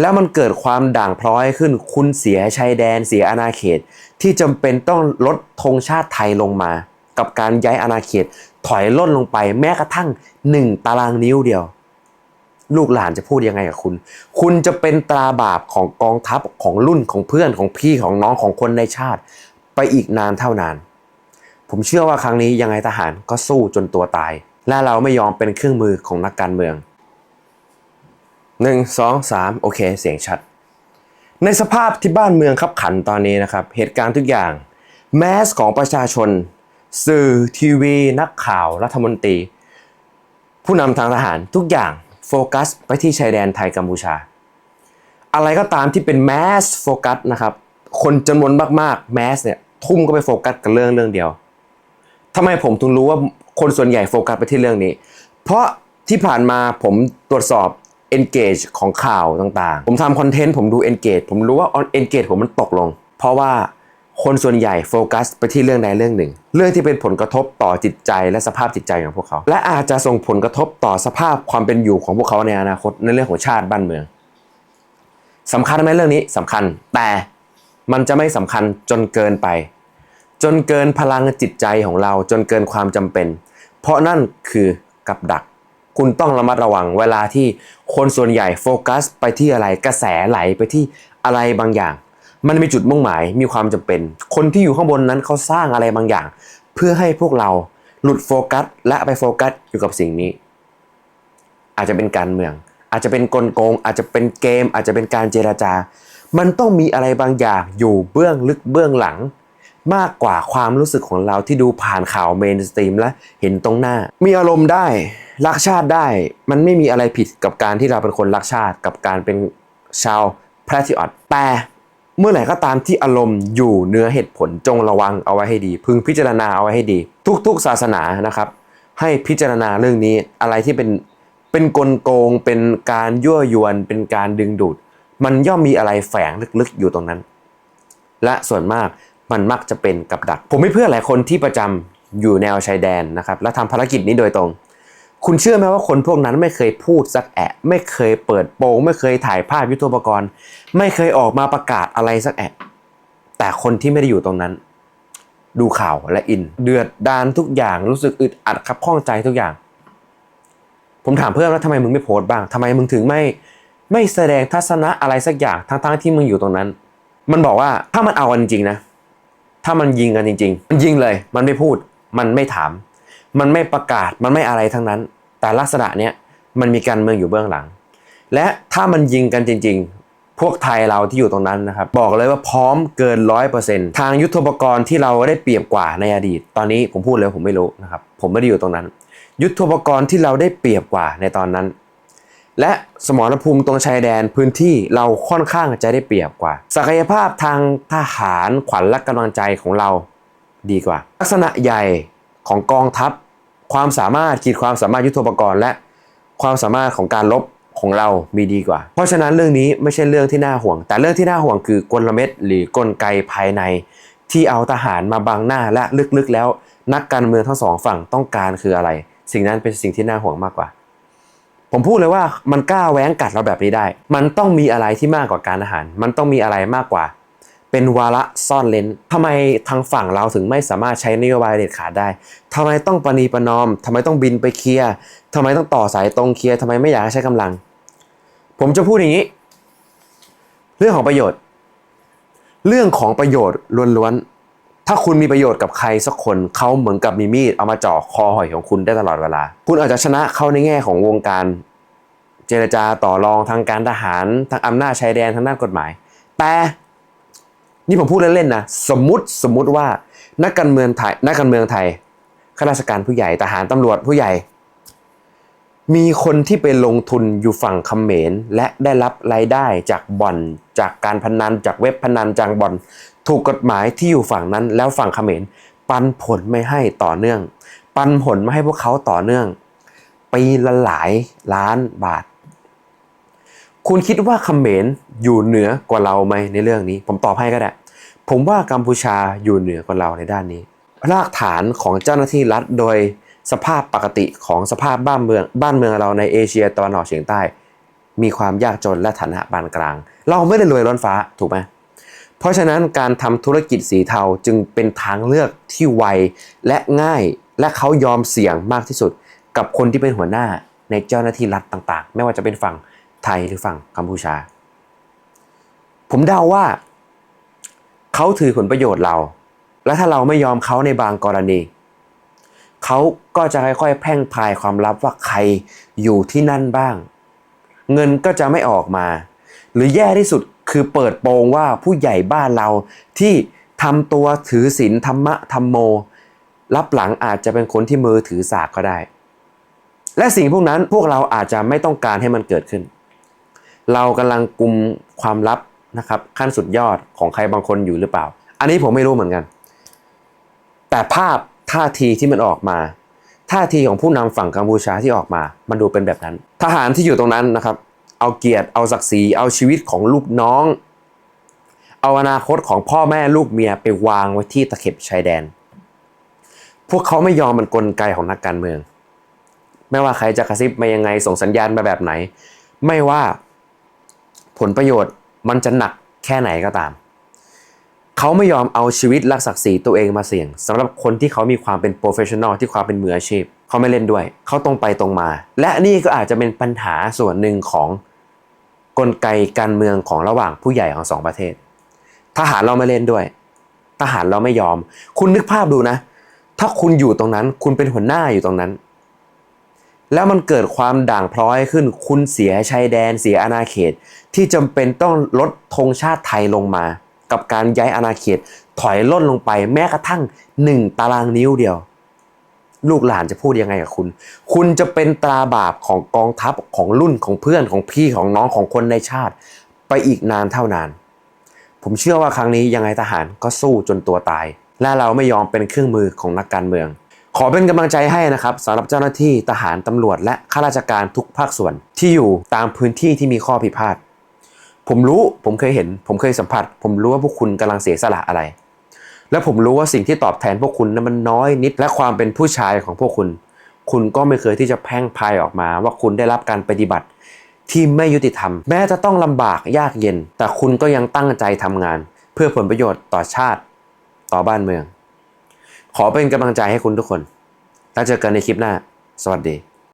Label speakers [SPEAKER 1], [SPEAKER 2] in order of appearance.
[SPEAKER 1] แล้วมันเกิดความด่างพร้อยขึ้น คุณเสียชายแดนเสียอาณาเขต ที่จำเป็นต้องลดธงชาติไทยลงมา กับการย้ายอาณาเขตถอยล่นลงไปแม้กระทั่งหนึ่งตารางนิ้วเดียว ลูกหลานจะพูดยังไงกับคุณ คุณจะเป็นตราบาปของกองทัพของรุ่นของเพื่อนของพี่ของน้องของคนในชาติ ไปอีกนานเท่านาน ผมเชื่อว่าครั้งนี้ยังไงทหารก็สู้จนตัวตาย และเราไม่ยอมเป็นเครื่องมือของนักการเมือง หนึ่งสองสามโอเค เสียงชัด ในสภาพที่บ้านเมืองขับขันตอนนี้นะครับ เหตุการณ์ทุกอย่าง แมสของประชาชน สื่อทีวี นักข่าว รัฐมนตรี ผู้นำทางทหารทุกอย่างโฟกัสไปที่ชายแดนไทยกัมพูชา อะไรก็ตามที่เป็นแมสโฟกัสนะครับ คนจำนวนมากๆแมสเนี่ยทุ่มก็ไปโฟกัสกับเรื่องเรื่องเดียวทำไมผมถึงรู้ว่าคนส่วนใหญ่โฟกัสไปที่เรื่องนี้ เพราะที่ผ่านมาผมตรวจสอบ engage ของข่าวต่างๆ ผมทำคอนเทนต์ผมดู engage ผมรู้ว่า engage ผมมันตกลง เพราะว่าคนส่วนใหญ่โฟกัสไปที่เรื่องใดเรื่องหนึ่ง เรื่องที่เป็นผลกระทบต่อจิตใจและสภาพจิตใจของพวกเขา และอาจจะส่งผลกระทบต่อสภาพความเป็นอยู่ของพวกเขาในอนาคตในเรื่องของชาติบ้านเมืองสำคัญไหมเรื่องนี้สำคัญ แต่มันจะไม่สำคัญจนเกินไป จนเกินพลังจิตใจของเราจนเกินความจำเป็น เพราะนั่นคือกับดัก คุณต้องระมัดระวังเวลาที่คนส่วนใหญ่โฟกัส ไปที่อะไรกระแสไหลไปที่อะไรบางอย่าง มันมีจุดมุ่งหมายมีความจำเป็น คนที่อยู่ข้างบนนั้นเขาสร้างอะไรบางอย่าง เพื่อให้พวกเราหลุดโฟกัส และไปโฟกัสอยู่กับสิ่งนี้ อาจจะเป็นการเมือง อาจจะเป็นกลโกง อาจจะเป็นเกม อาจจะเป็นการเจราจา มันต้องมีอะไรบางอย่างอยู่เบื้องลึกเบื้องหลัง มากกว่าความรู้สึกของเราที่ดูผ่านข่าวเมนสตรีมและเห็นตรงหน้า มีอารมณ์ได้ รักชาติได้ มันไม่มีอะไรผิดกับการที่เราเป็นคนรักชาติ กับการเป็นชาวแพทริออตแต่เมื่อไหร่ก็ตามที่อารมณ์อยู่เนื้อเหตุผลจงระวังเอาไว้ให้ดี พึงพิจารณาเอาไว้ให้ดี ทุกๆศาสนานะครับ ให้พิจารณาเรื่องนี้อะไรที่เป็นเป็นกลโกง เป็นการยั่วยวน เป็นการดึงดูด มันย่อมมีอะไรแฝงลึกๆอยู่ตรงนั้น และส่วนมากมันมักจะเป็นกับดัก ผมมีเพื่อนหลายคนที่ประจำอยู่แนวชายแดนนะครับ และทำภารกิจนี้โดยตรง คุณเชื่อไหมว่าคนพวกนั้นไม่เคยพูดสักแอะ ไม่เคยเปิดโปงไม่เคยถ่ายภาพยุทธปกรณ์ ไม่เคยออกมาประกาศอะไรสักแอะ แต่คนที่ไม่ได้อยู่ตรงนั้น ดูข่าวและอิน เดือดดานทุกอย่างรู้สึกอึดอัดครับข้องใจทุกอย่าง ผมถามเพื่อนว่าทำไมมึงไม่โพสต์บ้างทำไมมึงถึงไม่ไม่แสดงทัศนะอะไรสักอย่างทั้งๆที่มึงอยู่ตรงนั้น มันบอกว่าถ้ามันเอากันจริงๆนะ ถ้ามันยิงกันจริง ๆ มันยิงเลย มันไม่พูด มันไม่ถาม มันไม่ประกาศมันไม่อะไรทั้งนั้น แต่ลักษณะเนี้ยมันมีการเมืองอยู่เบื้องหลัง และถ้ามันยิงกันจริง ๆ พวกไทยเราที่อยู่ตรงนั้นนะครับ บอกเลยว่าพร้อมเกินร้อยเปอร์เซ็นต์ทางยุทธปกรณ์ที่เราได้เปรียบกว่าในอดีต ตอนนี้ผมพูดเลยผมไม่รู้นะครับ ผมไม่ได้อยู่ตรงนั้น ยุทธปกรณ์ที่เราได้เปรียบกว่าในตอนนั้น และสมรภูมิตรงชายแดนพื้นที่เราค่อนข้างจะได้เปรียบกว่า ศักยภาพทางทหารขวัญและกำลังใจของเราดีกว่า ลักษณะใหญ่ ของกองทัพ ความสามารถขีดความสามารถยุทโธปกรณ์และความสามารถของการลบของเรามีดีกว่า เพราะฉะนั้นเรื่องนี้ไม่ใช่เรื่องที่น่าห่วง แต่เรื่องที่น่าห่วงคือกลเม็ดหรือกลไกภายใน ที่เอาทหารมาบังหน้าและลึกๆแล้ว นักการเมืองทั้งสองฝั่งต้องการคืออะไร สิ่งนั้นเป็นสิ่งที่น่าห่วงมากกว่า ผมพูดเลยว่ามันกล้าแว้งกัดเราแบบนี้ได้ มันต้องมีอะไรที่มากกว่าการอาหาร มันต้องมีอะไรมากกว่า เป็นวาระซ่อนเลนทำไมทางฝั่งเราถึงไม่สามารถใช้นโยบายเด็ดขาดได้ทำไมต้องประนีประนอมทำไมต้องบินไปเคลียร์ทำไมต้องต่อสายตรงเคลียร์ทำไมไม่อยากใช้กำลัง ผมจะพูดอย่างนี้ เรื่องของประโยชน์ เรื่องของประโยชน์ล้วนๆ ถ้าคุณมีประโยชน์กับใครสักคนเขาเหมือนกับมีมีดเอามาจ่อคอหอยของคุณได้ตลอดเวลา คุณอาจจะชนะเขาในแง่ของวงการ เจรจาต่อรองทางการทหารทางอำนาจชายแดนทางด้านกฎหมาย แต่ นี่ผมพูดเล่นๆนะสมมติสมมติว่านักการเมืองไทยนักการเมืองไทยข้าราชการผู้ใหญ่ทหารตำรวจผู้ใหญ่ มีคนที่ไปลงทุนอยู่ฝั่งเขมรและได้รับรายได้จากบ่อน จากการพนันจากเว็บพนันจากบ่อน ถูกกฎหมายที่อยู่ฝั่งนั้น แล้วฝั่งเขมรปันผลไม่ให้ต่อเนื่อง ปันผลไม่ให้พวกเขาต่อเนื่องปีละหลายล้านบาท คุณคิดว่าเขมรอยู่เหนือกว่าเราไหมในเรื่องนี้ ผมตอบให้ก็ได้ ผมว่ากัมพูชาอยู่เหนือกว่าเราในด้านนี้ รากฐานของเจ้าหน้าที่รัฐโดยสภาพปกติของสภาพบ้านเมือง บ้านเมืองเราในเอเชียตะวันออกเฉียงใต้ มีความยากจนและฐานะปานกลาง เราไม่ได้รวยล้นฟ้าถูกไหมเพราะฉะนั้นการทำธุรกิจสีเทาจึงเป็นทางเลือกที่ไวและง่ายและเขายอมเสี่ยงมากที่สุด กับคนที่เป็นหัวหน้าในเจ้าหน้าที่รัฐต่างๆ ไม่ว่าจะเป็นฝั่ง ไทยหรือฝั่งกัมพูชา ผมเดาว่า เขาถือผลประโยชน์เรา และถ้าเราไม่ยอมเขาในบางกรณี เขาก็จะค่อยๆแพร่งพายความลับว่าใครอยู่ที่นั่นบ้าง เงินก็จะไม่ออกมา หรือแย่ที่สุดคือเปิดโปงว่าผู้ใหญ่บ้านเราที่ทำตัวถือศีลธรรมะธรรมโม รับหลังอาจจะเป็นคนที่มือถือสากก็ได้ และสิ่งพวกนั้นพวกเราอาจจะไม่ต้องการให้มันเกิดขึ้น เรากำลังกลุ่มความลับนะครับขั้นสุดยอดของใครบางคนอยู่หรือเปล่า อันนี้ผมไม่รู้เหมือนกัน แต่ภาพท่าทีที่มันออกมา ท่าทีของผู้นำฝั่งกัมพูชาที่ออกมา มันดูเป็นแบบนั้น ทหารที่อยู่ตรงนั้นนะครับ เอาเกียรติเอาศักดิ์ศรีเอาชีวิตของลูกน้อง เอาอนาคตของพ่อแม่ลูกเมียไปวางไว้ที่ตะเข็บชายแดน พวกเขาไม่ยอมมันกลไกของนักการเมือง ไม่ว่าใครจะกระซิบมายังไงส่งสัญญาณมาแบบไหน ไม่ว่า ผลประโยชน์มันจะหนักแค่ไหนก็ตาม เขาไม่ยอมเอาชีวิตและศักดิ์ศรีตัวเองมาเสี่ยงสำหรับคนที่เขามีความเป็นโปรเฟชชั่นอลที่ความเป็นมืออาชีพ เขาไม่เล่นด้วย เขาตรงไปตรงมา และนี่ก็อาจจะเป็นปัญหาส่วนหนึ่งของกลไกการเมืองของระหว่างผู้ใหญ่ของสองประเทศ ทหารเราไม่เล่นด้วย ทหารเราไม่ยอม คุณนึกภาพดูนะ ถ้าคุณอยู่ตรงนั้น คุณเป็นหัวหน้าอยู่ตรงนั้น แล้วมันเกิดความด่างพร้อยขึ้น คุณเสียชายแดนเสียอาณาเขต ที่จำเป็นต้องลดธงชาติไทยลงมา กับการย้ายอาณาเขตถอยล่นลงไปแม้กระทั่งหนึ่งตารางนิ้วเดียว ลูกหลานจะพูดยังไงกับคุณ คุณจะเป็นตราบาปของกองทัพของรุ่นของเพื่อนของพี่ของน้องของคนในชาติ ไปอีกนานเท่านาน ผมเชื่อว่าครั้งนี้ยังไงทหารก็สู้จนตัวตาย และเราไม่ยอมเป็นเครื่องมือของนักการเมือง ขอเป็นกำลังใจให้นะครับสำหรับเจ้าหน้าที่ทหารตำรวจและข้าราชการทุกภาคส่วนที่อยู่ตามพื้นที่ที่มีข้อผิดพลาดผมรู้ผมเคยเห็น ผมเคยสัมผัส ผมรู้ว่าพวกคุณกำลังเสียสละอะไร และผมรู้ว่าสิ่งที่ตอบแทนพวกคุณนั้นมันน้อยนิด และความเป็นผู้ชายของพวกคุณ คุณก็ไม่เคยที่จะแพ่งพายออกมา ว่าคุณได้รับการปฏิบัติที่ไม่ยุติธรรม แม้จะต้องลำบากยากเย็น แต่คุณก็ยังตั้งใจทำงาน เพื่อผลประโยชน์ต่อชาติ ต่อบ้านเมือง ขอเป็นกำลังใจให้คุณทุกคน แล้วเจอกันในคลิปหน้า สวัสดี